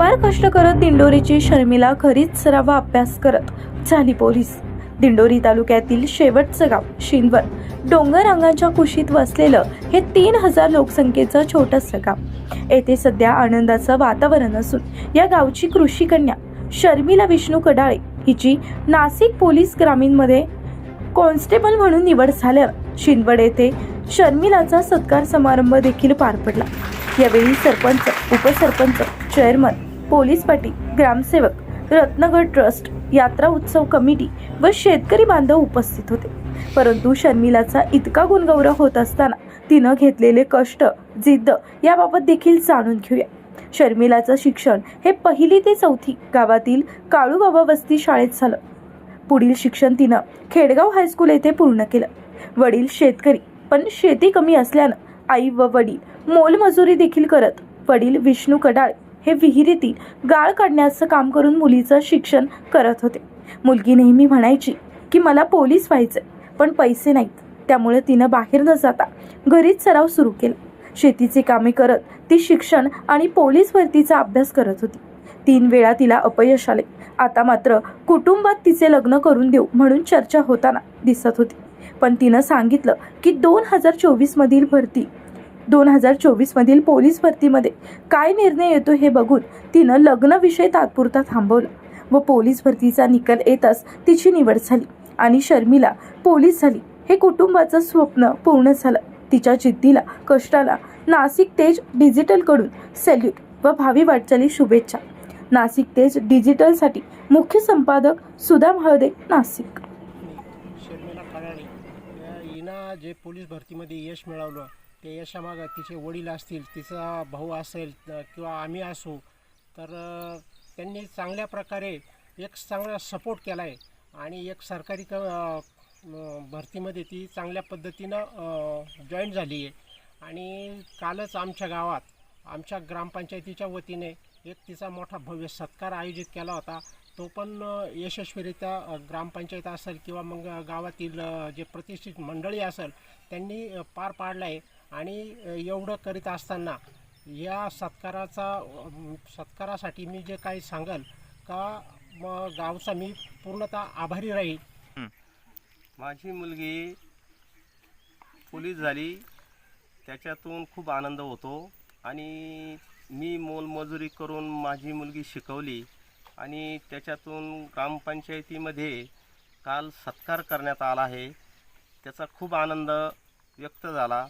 फार कष्ट करत दिंडोरीची शर्मिला घरीच सरावा अभ्यास करत झाली पोलीस. दिंडोरी तालुक्यातील शेवटचं गाव शिंदवड. डोंगर अंगाच्या कुशीत वसलेलं हे तीन हजार लोकसंख्येचं छोटंसं गाव. येथे सध्या आनंदाचं वातावरण असून या गावची कृषी कन्या शर्मिला विष्णू कडाळे हिची नाशिक पोलीस ग्रामीणमध्ये कॉन्स्टेबल म्हणून निवड झाल्यावर शिंदवड येथे शर्मिलाचा सत्कार समारंभ देखील पार पडला. यावेळी सरपंच उपसरपंच चेअरमन पोलीस पाटील ग्रामसेवक रत्नगड ट्रस्ट यात्रा उत्सव कमिटी व शेतकरी बांधव उपस्थित होते. परंतु शर्मिलाचा इतका गुणगौरव होत असताना तिनं घेतलेले कष्ट जिद्द याबाबत देखील जाणून घेऊया. शर्मिलाचं शिक्षण हे पहिली ते चौथी गावातील काळूबाबा वस्ती शाळेत झालं. पुढील शिक्षण तिनं खेडगाव हायस्कूल येथे पूर्ण केलं. वडील शेतकरी पण शेती कमी असल्यानं आई व वडील मोलमजुरी देखील करत वडील विष्णू कडाळ हे विहिरीतील गाळ काढण्याचं काम करून मुलीचं शिक्षण करत होते. मुलगी नेहमी म्हणायची की मला पोलीस व्हायचंय पण पैसे नाहीत. त्यामुळे तिनं बाहेर न जाता घरीच सराव सुरू केला. शेतीचे कामे करत ती शिक्षण आणि पोलीस भरतीचा अभ्यास करत होती. तीन वेळा तिला अपयश आले. आता मात्र कुटुंबात तिचे लग्न करून देऊ म्हणून चर्चा होताना दिसत होती. पण तिनं सांगितलं की दोन हजार चोवीसमधील भरती दोन हजार चोवीसमधील पोलीस भरतीमध्ये काय निर्णय येतो हे बघून तिनं लग्नविषय तात्पुरता थांबवला व पोलीस भरतीचा निकाल येताच तिची निवड झाली आणि शर्मिला पोलीस झाली. हे कुटुंबाचं स्वप्न पूर्ण झालं. तिच्या जिद्दीला कष्टाला नाशिक तेज डिजिटलकडून सॅल्यूट व भावी वाटचाली शुभेच्छा. नाशिक तेज डिजिटलसाठी मुख्य संपादक सुधा हळदे नाशिक शर्मिला जे पोलीस भरतीमध्ये यश मिळवलं ते यशामागं तिचे वडील असतील तिचा भाऊ असेल किंवा आम्ही असू तर त्यांनी चांगल्या प्रकारे एक चांगला सपोर्ट केला आहे आणि एक सरकारी क भरतीमध्ये ती चांगल्या पद्धतीनं जॉईन झाली आहे आणि कालच आमच्या गावात आमच्या ग्रामपंचायतीच्या वतीने एक तिचा मोठा भव्य सत्कार आयोजित केला होता. तो पण यशस्वीरित्या ग्रामपंचायत असेल किंवा मग गावातील जे प्रतिष्ठित मंडळी असेल त्यांनी पार पाडला आहे आणि एवढं करीत असताना या सत्काराचा सत्कारासाठी मी जे काही सांगाल का मग गावचा मी पूर्णतः आभारी राहील. माझी मुलगी पोलीस झाली त्याच्यातून खूप आनंद होतो आणि मी मोलमजुरी करून माझी मुलगी शिकवली आणि त्याच्यातून ग्रामपंचायतीमध्ये काल सत्कार करण्यात आला आहे. त्याचा खूप आनंद व्यक्त झाला.